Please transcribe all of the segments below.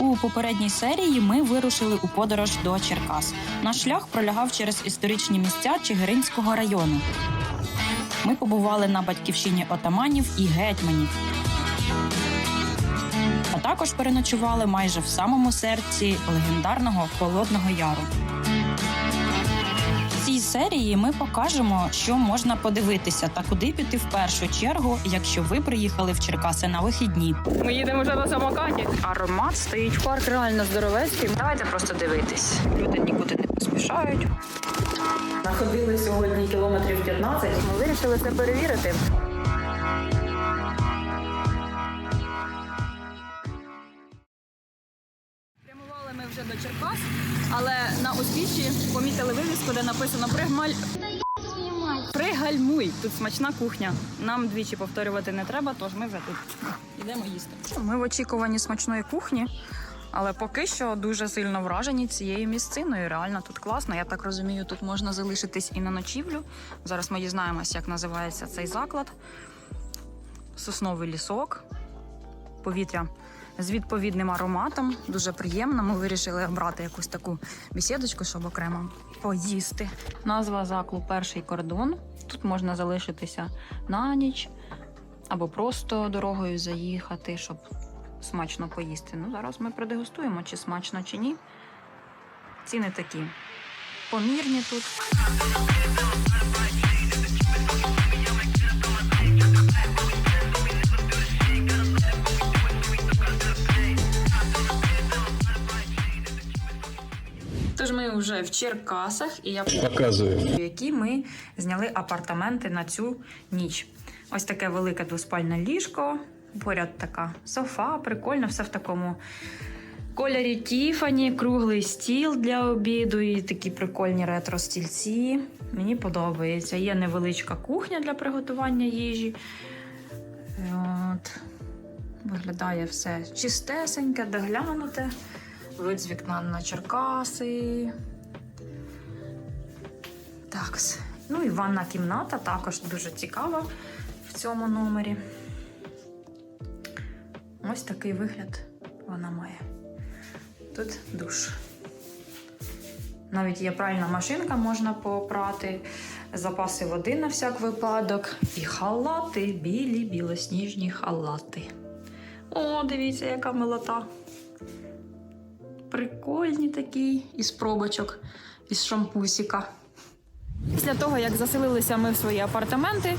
У попередній серії ми вирушили у подорож до Черкас. Наш шлях пролягав через історичні місця Чигиринського району. Ми побували на батьківщині отаманів і гетьманів. А також переночували майже в самому серці легендарного Холодного Яру. Серії ми покажемо, що можна подивитися та куди піти в першу чергу, якщо ви приїхали в Черкаси на вихідні. Ми їдемо вже на самокаті. Аромат стоїть Парк реально здоровецький. Давайте просто дивитись. Люди нікуди не поспішають. Находили сьогодні кілометрів 15. Ми вирішили це перевірити. Написано Пригмаль. Пригальмуй. Тут смачна кухня. Нам двічі повторювати не треба, тож ми вже тут йдемо їсти. Ми в очікуванні смачної кухні. Але поки що дуже сильно вражені цією місциною. Реально тут класно. Я так розумію, тут можна залишитись і на ночівлю. Зараз ми дізнаємося, як називається цей заклад. Сосновий лісок, повітря з відповідним ароматом. Дуже приємно. Ми вирішили обрати якусь таку бесідочку, щоб окремо поїсти. Назва заклу Перший кордон. Тут можна залишитися на ніч або просто дорогою заїхати, щоб смачно поїсти. Ну, зараз ми продегустуємо, чи смачно, чи ні. Ціни такі помірні тут. Ми вже в Черкасах, і я Показываю. в які ми зняли апартаменти на цю ніч. Ось таке велике двоспальне ліжко, поряд така софа, прикольно, все в такому кольорі Тіфані, круглий стіл для обіду і такі прикольні ретро-стільці. Мені подобається. Є невеличка кухня для приготування їжі. От. Виглядає все чистесеньке, доглянуте. Вид з вікна на Черкаси. Так. Ну і ванна кімната також дуже цікава в цьому номері. Ось такий вигляд вона має. Тут душ. Навіть є пральна машинка, можна попрати, запаси води на всяк випадок. І халати, білі, білосніжні халати. О, дивіться, яка милота. Прикольні такі, із пробочок, із шампусіка. Після того, як заселилися ми в свої апартаменти,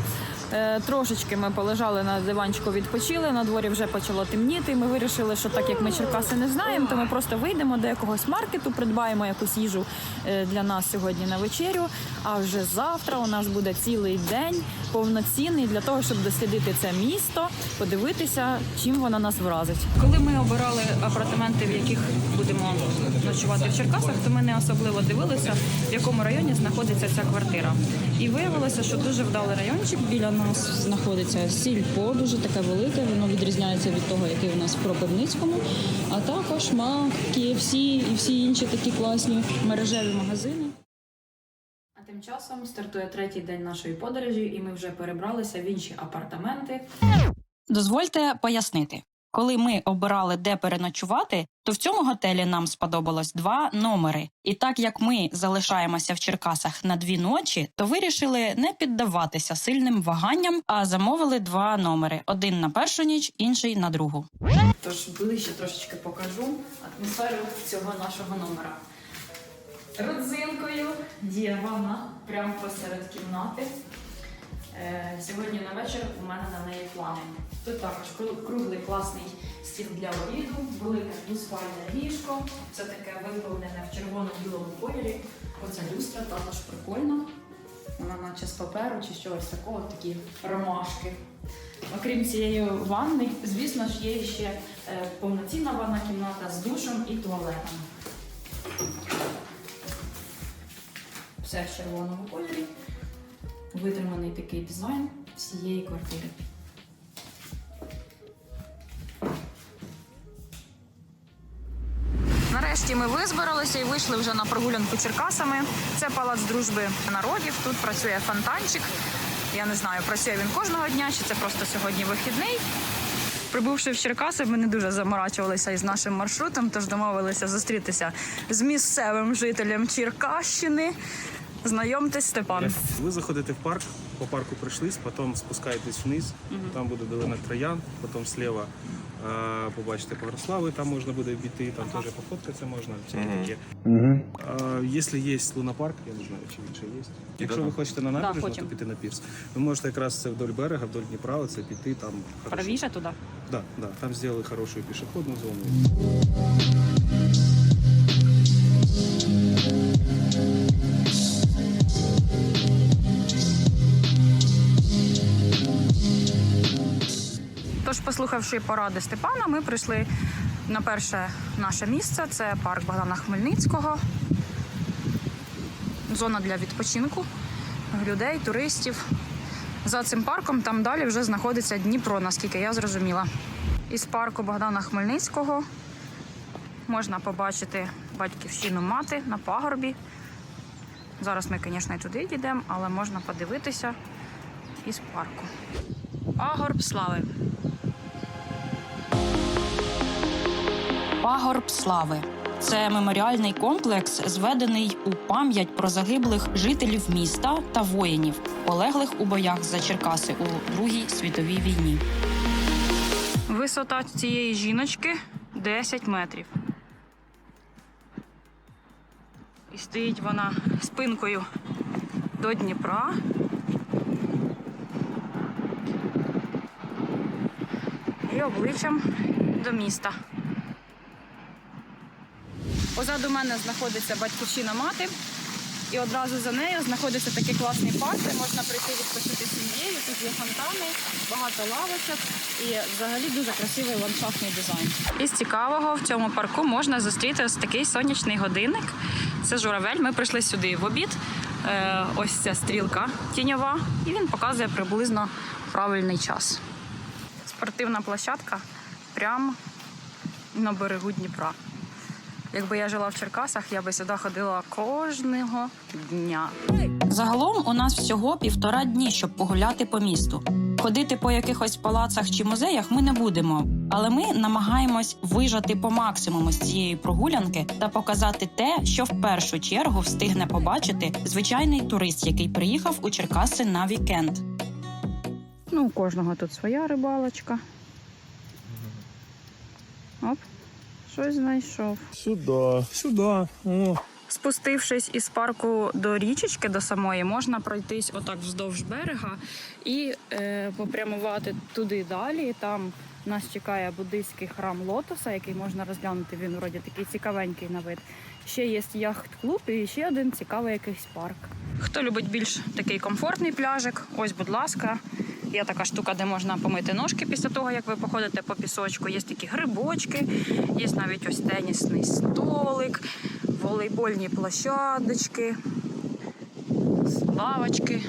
трошечки ми полежали на диванчику, відпочили. На дворі вже почало темніти. Ми вирішили, що так як ми Черкаси не знаємо, то ми просто вийдемо до якогось маркету, придбаємо якусь їжу е, для нас сьогодні на вечерю. А вже завтра у нас буде цілий день повноцінний для того, щоб дослідити це місто, подивитися, чим вона нас вразить. Коли ми обирали апартаменти, в яких будемо ночувати в Черкасах, то ми не особливо дивилися, в якому районі знаходиться ця квартира. І виявилося, що дуже вдалий райончик біля нас знаходиться сільпо, дуже таке велике. Воно відрізняється від того, який у нас в Кропивницькому. А також Мак, KFC і всі інші такі класні мережеві магазини. А тим часом стартує третій день нашої подорожі, і ми вже перебралися в інші апартаменти. Дозвольте пояснити. Коли ми обирали, де переночувати, то в цьому готелі нам сподобалось два номери. І так як ми залишаємося в Черкасах на дві ночі, то вирішили не піддаватися сильним ваганням, а замовили два номери: один на першу ніч, інший на другу. Тож ближче трошечки покажу атмосферу цього нашого номера. Родзинкою є ванна прямо посеред кімнати. Е, Сьогодні на вечір у мене на неї плани. Тут також круглий класний стіл для обіду, велике двоспальне ліжко. Це таке виповнене в червоно-білому кольорі. Оця люстра також прикольна. Вона наче з паперу чи чогось такого, такі ромашки. Окрім цієї ванни, звісно ж, є ще е, повноцінна ванна кімната з душем і туалетом. Все в червоному кольорі витриманий такий дизайн всієї квартири. Нарешті ми визбиралися і вийшли вже на прогулянку Черкасами. Це палац дружби народів. Тут працює фонтанчик. Я не знаю, працює він кожного дня, чи це просто сьогодні вихідний. Прибувши в Черкаси, ми не дуже заморачувалися із нашим маршрутом, тож домовилися зустрітися з місцевим жителем Черкащини. Знайомтесь, Степан. Ви заходите в парк, по парку пройшлись, потім спускаєтесь вниз, там буде долина Троян, потім слева е, побачите Погрослави, там можна буде обійти, там теж пофоткатися можна, всяке таке. Е, Якщо є лунопарк, я не знаю, чи він ще є. Якщо ви хочете на набережну, то хочемо. піти на пірс. Ви можете якраз це вдоль берега, вдоль Дніпра, це піти там. хорошо. Правіше туди. Да, да, там зробили хорошу пішохідну зону. Послухавши поради Степана, ми прийшли на перше наше місце. Це парк Богдана Хмельницького. Зона для відпочинку людей, туристів. За цим парком там далі вже знаходиться Дніпро, наскільки я зрозуміла. Із парку Богдана Хмельницького можна побачити батьківщину мати на пагорбі. Зараз ми, звісно, і туди йдемо, але можна подивитися із парку. Пагорб слави. Пагорб слави. Це меморіальний комплекс, зведений у пам'ять про загиблих жителів міста та воїнів, полеглих у боях за Черкаси у Другій світовій війні. Висота цієї жіночки 10 метрів. І стоїть вона спинкою до Дніпра. І обличчям до міста. Позаду мене знаходиться батьківщина мати. І одразу за нею знаходиться такий класний парк, де можна прийти відпочити сім'єю. Тут є фонтани, багато лавочок і взагалі дуже красивий ландшафтний дизайн. Із цікавого в цьому парку можна зустріти ось такий сонячний годинник. Це журавель. Ми прийшли сюди в обід. Е, ось ця стрілка тіньова, і він показує приблизно правильний час. Спортивна площадка прямо на берегу Дніпра. Якби я жила в Черкасах, я би сюди ходила кожного дня. Загалом у нас всього півтора дні, щоб погуляти по місту. Ходити по якихось палацах чи музеях ми не будемо, але ми намагаємось вижати по максимуму з цієї прогулянки та показати те, що в першу чергу встигне побачити звичайний турист, який приїхав у Черкаси на вікенд. Ну, у кожного тут своя рибалочка. Оп, щось знайшов. Сюди, сюди. О. Спустившись із парку до річечки, до самої, можна пройтись отак вздовж берега і е, попрямувати туди далі. Там нас чекає буддийський храм лотоса, який можна розглянути. Він вроді такий цікавенький на вид. Ще є яхт-клуб і ще один цікавий якийсь парк. Хто любить більш такий комфортний пляжик, ось, будь ласка. Є така штука, де можна помити ножки після того, як ви походите по пісочку. Є такі грибочки, є навіть ось тенісний столик, волейбольні площадочки, лавочки.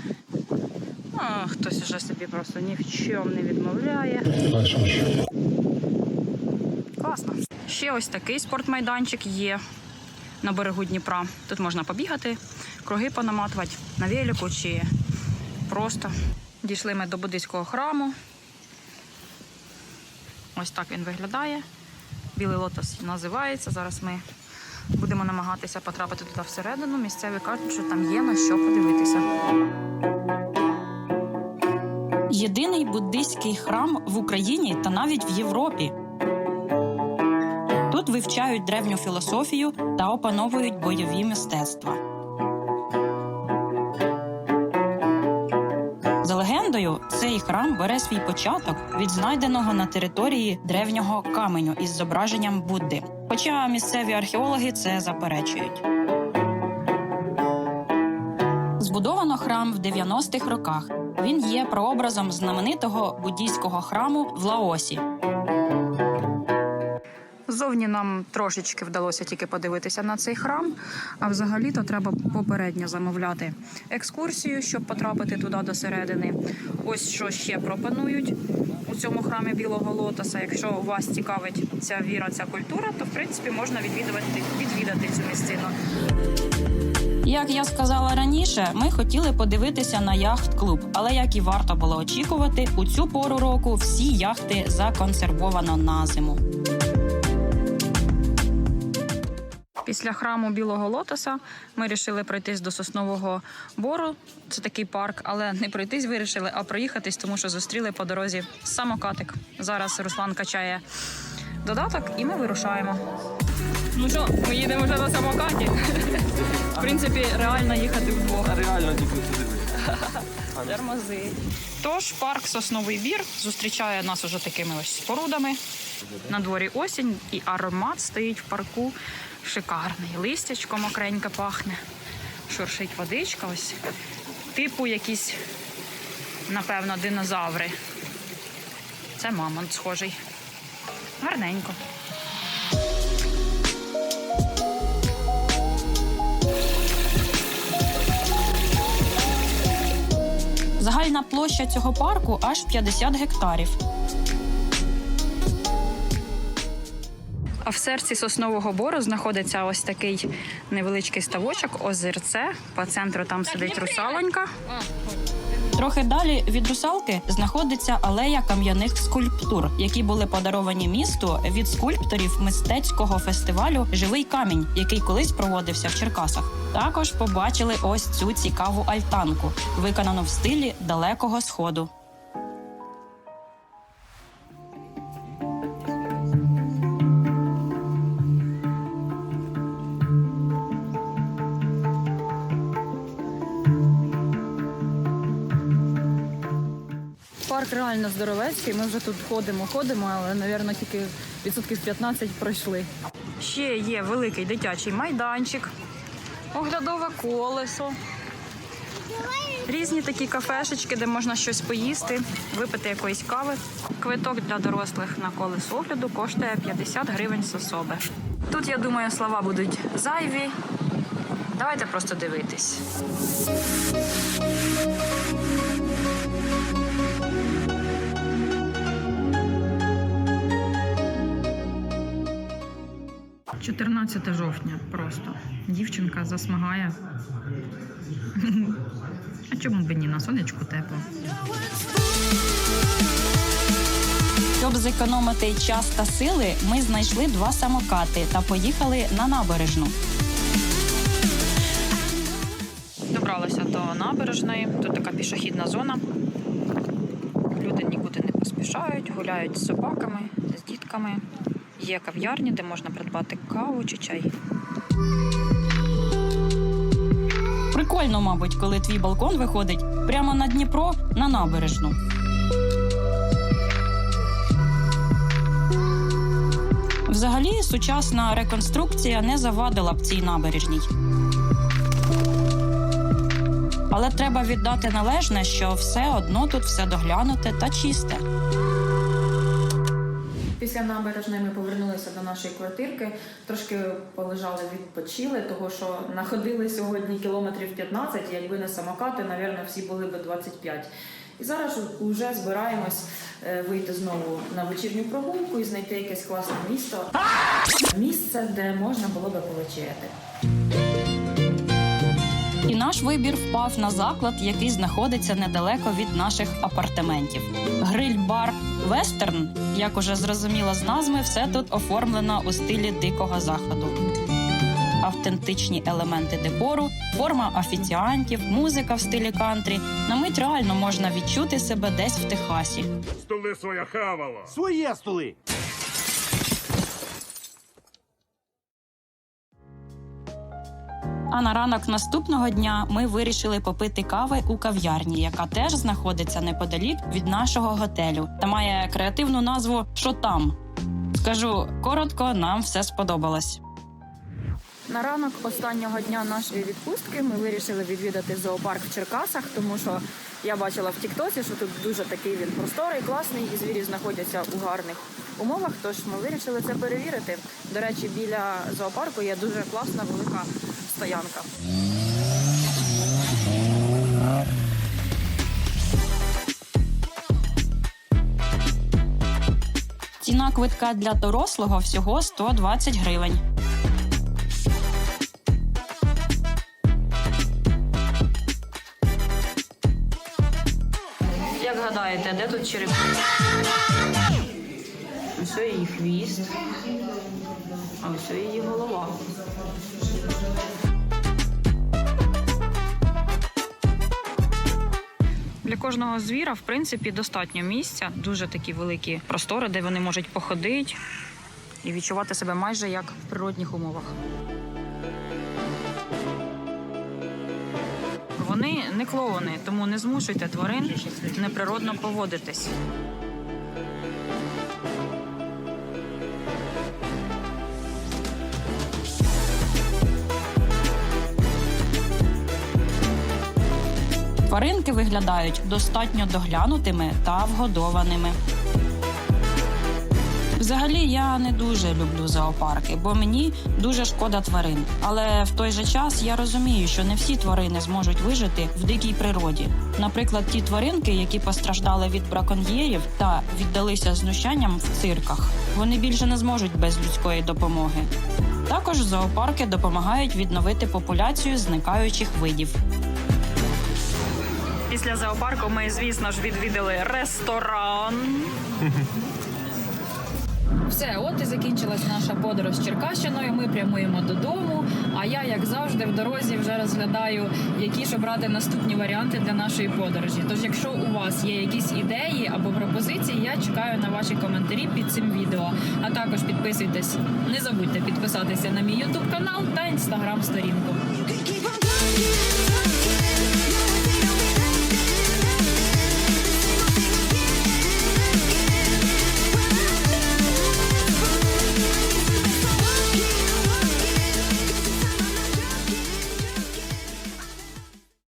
А, хтось вже собі просто ні в чому не відмовляє. Класно. Ще ось такий спортмайданчик є на берегу Дніпра. Тут можна побігати, круги понаматувати на велику чи просто. Дійшли ми до буддийського храму. Ось так він виглядає. Білий лотос називається. Зараз ми будемо намагатися потрапити туди всередину. Місцеві кажуть, що там є на що подивитися. Єдиний буддийський храм в Україні та навіть в Європі. Тут вивчають древню філософію та опановують бойові мистецтва. За легендою, цей храм бере свій початок від знайденого на території древнього каменю із зображенням Будди. Хоча місцеві археологи це заперечують. Збудовано храм в 90-х роках. Він є прообразом знаменитого буддійського храму в Лаосі. Зовні нам трошечки вдалося тільки подивитися на цей храм. А взагалі-то треба попередньо замовляти екскурсію, щоб потрапити туди до середини. Ось що ще пропонують у цьому храмі Білого Лотоса. Якщо вас цікавить ця віра, ця культура, то в принципі можна відвідувати відвідати цю місцину. Як я сказала раніше, ми хотіли подивитися на яхт-клуб, але як і варто було очікувати, у цю пору року всі яхти законсервовано на зиму. Після храму Білого Лотоса ми вирішили пройтись до Соснового Бору. Це такий парк, але не пройтись вирішили, а проїхатись, тому що зустріли по дорозі самокатик. Зараз Руслан качає додаток, і ми вирушаємо. Ну що, ми їдемо вже на самокаті. В принципі, реально їхати вдвох. Реально тільки туди. Тормози. Тож парк Сосновий Бір зустрічає нас уже такими ось спорудами. На дворі осінь і аромат стоїть в парку шикарний. Листячко мокреньке пахне, шуршить водичка. Ось типу якісь, напевно, динозаври. Це мамонт схожий. Гарненько. Загальна площа цього парку аж 50 гектарів. А в серці соснового бору знаходиться ось такий невеличкий ставочок, озерце. По центру там сидить русалонька. Трохи далі від русалки знаходиться алея кам'яних скульптур, які були подаровані місту від скульпторів мистецького фестивалю Живий камінь, який колись проводився в Черкасах. Також побачили ось цю цікаву альтанку, виконану в стилі далекого сходу. Парк реально здоровецький. Ми вже тут ходимо, ходимо, але, мабуть, тільки відсотків 15 пройшли. Ще є великий дитячий майданчик, оглядове колесо. Різні такі кафешечки, де можна щось поїсти, випити якоїсь кави. Квиток для дорослих на колесо огляду коштує 50 гривень з особи. Тут, я думаю, слова будуть зайві. Давайте просто дивитись. – 14 жовтня просто. Дівчинка засмагає. А чому б ні? На сонечку тепло. Щоб зекономити час та сили, ми знайшли два самокати та поїхали на набережну. Добралися до набережної. Тут така пішохідна зона. Люди нікуди не поспішають, гуляють з собаками, з дітками. Є кав'ярні, де можна придбати каву чи чай. Прикольно, мабуть, коли твій балкон виходить прямо на Дніпро на набережну. Взагалі, сучасна реконструкція не завадила б цій набережній. Але треба віддати належне, що все одно тут все доглянуте та чисте. Після набережної ми повернулися до нашої квартирки, трошки полежали, відпочили, того що находили сьогодні кілометрів 15, якби не самокати, напевно, всі були би 25. І зараз вже збираємось е, вийти знову на вечірню прогулку і знайти якесь класне місто. Місце, де можна було би повечеряти. І наш вибір впав на заклад, який знаходиться недалеко від наших апартаментів. Гриль-бар Вестерн, як уже зрозуміло з назви, все тут оформлено у стилі дикого заходу. Автентичні елементи декору, форма офіціантів, музика в стилі кантрі. На мить реально можна відчути себе десь в Техасі. Столи своя хавало. Своє столи! А на ранок наступного дня ми вирішили попити кави у кав'ярні, яка теж знаходиться неподалік від нашого готелю та має креативну назву Що там. Скажу коротко, нам все сподобалось. На ранок останнього дня нашої відпустки ми вирішили відвідати зоопарк в Черкасах, тому що я бачила в Тіктоці, що тут дуже такий він просторий, класний, і звірі знаходяться у гарних умовах. Тож ми вирішили це перевірити. До речі, біля зоопарку є дуже класна велика стоянка. Ціна квитка для дорослого всього 120 гривень. Як гадаєте, де тут черепи? Ось її хвіст, а ось її голова. Для кожного звіра, в принципі, достатньо місця, дуже такі великі простори, де вони можуть походити і відчувати себе майже як в природних умовах. Вони не клоуни, тому не змушуйте тварин неприродно поводитись. Тваринки виглядають достатньо доглянутими та вгодованими. Взагалі я не дуже люблю зоопарки, бо мені дуже шкода тварин. Але в той же час я розумію, що не всі тварини зможуть вижити в дикій природі. Наприклад, ті тваринки, які постраждали від браконьєрів та віддалися знущанням в цирках, вони більше не зможуть без людської допомоги. Також зоопарки допомагають відновити популяцію зникаючих видів. Після зоопарку ми, звісно ж, відвідали ресторан. Все, от і закінчилась наша подорож з Черкащиною. Ми прямуємо додому. А я, як завжди, в дорозі вже розглядаю, які ж обрати наступні варіанти для нашої подорожі. Тож, якщо у вас є якісь ідеї або пропозиції, я чекаю на ваші коментарі під цим відео. А також підписуйтесь, не забудьте підписатися на мій ютуб канал та інстаграм